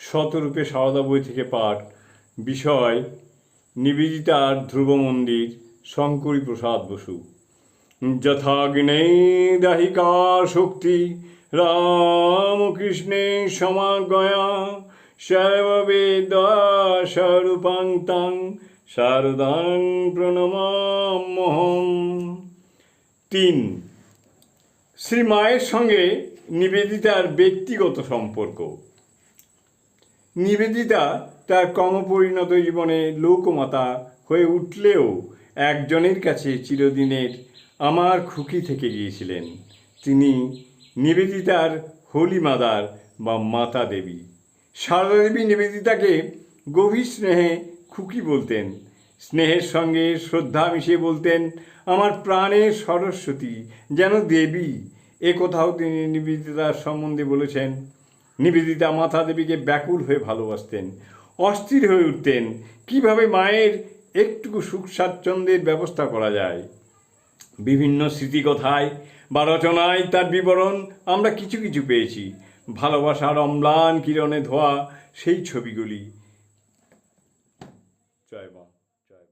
শতরূপে সারদা বই থেকে পাঠ, বিষয় নিবেদিতার ধ্রুব মন্দির, শঙ্করী প্রসাদ বসু। যথাগ্নে দাহিকা শক্তি রামকৃষ্ণে সমাগয়া সর্ববেদাস্বরূপাং তাং শারদাং প্রণমাম্যহম। তিন, শ্রী মায়ের সঙ্গে নিবেদিতার ব্যক্তিগত সম্পর্ক। নিবেদিতা তার কর্মপরিণত জীবনে লোকমাতা হয়ে উঠলেও একজনের কাছে চিরদিনের আমার খুকি থেকে গিয়েছিলেন। তিনি নিবেদিতার হোলি মাদার বা মাতা দেবী। সারদা দেবী নিবেদিতাকে গভীর স্নেহে খুকি বলতেন। স্নেহের সঙ্গে শ্রদ্ধা মিশিয়ে বলতেন, আমার প্রাণের সরস্বতী, যেন দেবী, এ কোথাও তিনি নিবেদিতার সম্বন্ধে বলেছেন। নিবেদিতা মাথা দেবীকে ব্যাকুল হয়ে ভালোবাসতেন, অস্থির হয়ে উঠতেন। কীভাবে মায়ের একটুকু সুখ স্বাচ্ছন্দ্যের ব্যবস্থা করা যায়? বিভিন্ন স্মৃতিকথায় বা রচনায় তার বিবরণ আমরা কিছু কিছু পেয়েছি। ভালোবাসার অম্লান কিরণে ধোয়া সেই ছবিগুলি। জয় মা, জয়